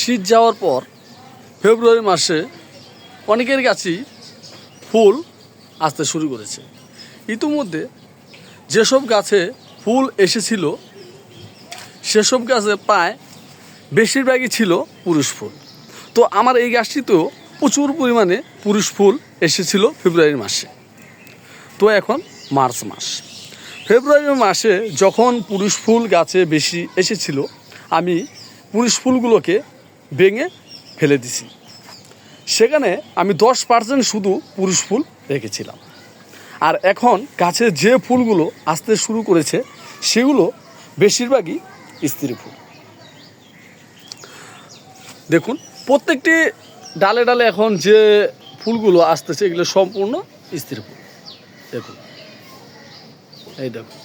শীত যাওয়ার পর ফেব্রুয়ারি মাসে অনেকের কাছেই ফুল আসতে শুরু করেছে। ইতিমধ্যে যেসব গাছে ফুল এসেছিল, সেসব গাছে প্রায় বেশিরভাগই ছিল পুরুষ ফুল। তো আমার এই গাছটিতেও প্রচুর পরিমাণে পুরুষ ফুল এসেছিল ফেব্রুয়ারি মাসে। তো এখন মার্চ মাস। ফেব্রুয়ারি মাসে যখন পুরুষ ফুল গাছে বেশি এসেছিল, আমি পুরুষ ফুলগুলোকে ভেঙে ফেলে দিছি। সেখানে আমি দশ পার্সেন্ট শুধু পুরুষ ফুল রেখেছিলাম। আর এখন গাছে যে ফুলগুলো আসতে শুরু করেছে, সেগুলো বেশিরভাগই স্ত্রী ফুল। দেখুন, প্রত্যেকটি ডালে ডালে এখন যে ফুলগুলো আসতেছে, এগুলো সম্পূর্ণ স্ত্রী ফুল। দেখুন, এই দেখুন।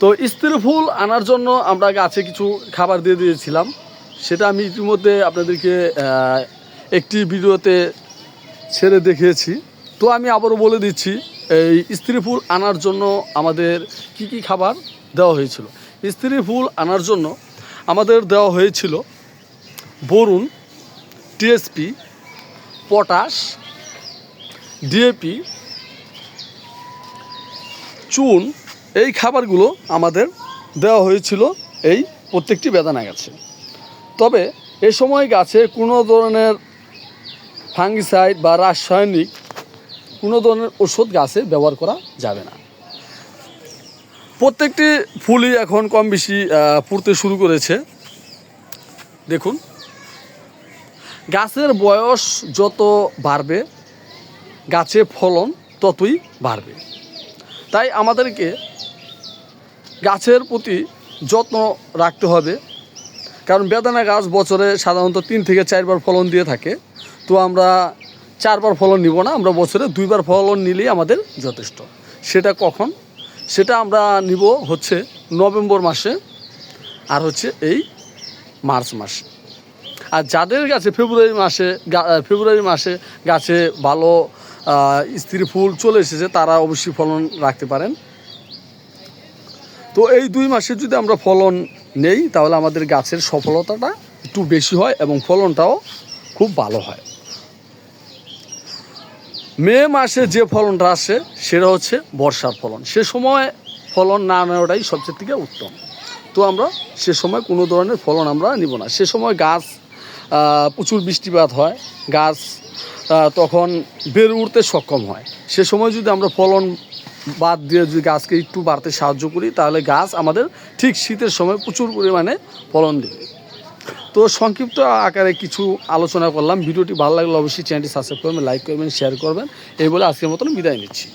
তো স্ত্রী ফুল আনার জন্য আমরা গাছে কিছু খাবার দিয়ে দিয়েছিলাম। সেটা আমি ইতিমধ্যে আপনাদেরকে একটি ভিডিওতে ছেড়ে দেখিয়েছি। তো আমি আবারও বলে দিচ্ছি, এই স্ত্রী ফুল আনার জন্য আমাদের কি কি খাবার দেওয়া হয়েছিল? স্ত্রী ফুল আনার জন্য আমাদের দেওয়া হয়েছিল বরুণ টিএসপি পটাশ ডিএপি চুন এই খাবারগুলো আমাদের দেওয়া হয়েছিল এই প্রত্যেকটি বেদানা গাছে। তবে এ সময় গাছে কোনো ধরনের ফাঙ্গিসাইড বা রাসায়নিক কোনো ধরনের ওষুধ গাছে ব্যবহার করা যাবে না। প্রত্যেকটি ফুলই এখন কম বেশি ফুটতে শুরু করেছে। দেখুন, গাছের বয়স যত বাড়বে, গাছে ফলন ততই বাড়বে। তাই আমাদেরকে গাছের প্রতি যত্ন রাখতে হবে। কারণ বেদানা গাছ বছরে সাধারণত তিন থেকে চারবার ফলন দিয়ে থাকে। তো আমরা চারবার ফলন নিব না, আমরা বছরে দুইবার ফলন নিলেই আমাদের যথেষ্ট। সেটা কখন? সেটা আমরা নিব হচ্ছে নভেম্বর মাসে আর হচ্ছে এই মার্চ মাসে। আর যাদের গাছে ফেব্রুয়ারি মাসে ফেব্রুয়ারি মাসে গাছে ভালো স্ত্রী ফুল চলে এসেছে, তারা অবশ্যই ফলন রাখতে পারেন। তো এই দুই মাসে যদি আমরা ফলন নেই, তাহলে আমাদের গাছের সফলতাটা একটু বেশি হয় এবং ফলনটাও খুব ভালো হয়। মে মাসে যে ফলনটা আসে, সেটা হচ্ছে বর্ষার ফলন। সে সময় ফলন না নেওয়াটাই সবচেয়ে থেকে উত্তম। তো আমরা সে সময় কোনো ধরনের ফলন আমরা নিব না। সে সময় গাছ প্রচুর বৃষ্টিপাত হয়, গাছ তখন বেড়ে উঠতে সক্ষম হয়। সে সময় যদি আমরা ফলন বাদ দিয়ে যদি গাছকে একটু বাড়তে সাহায্য করি, তাহলে গাছ আমাদের ঠিক শীতের সময় প্রচুর পরিমাণে ফলন দেবে। তো সংক্ষিপ্ত আকারে কিছু আলোচনা করলাম। ভিডিওটি ভালো লাগলে অবশ্যই চ্যানেলটি সাবস্ক্রাইব করবেন, লাইক করবেন শেয়ার করবেন। এই বলে আজকের মতন বিদায় নিচ্ছি।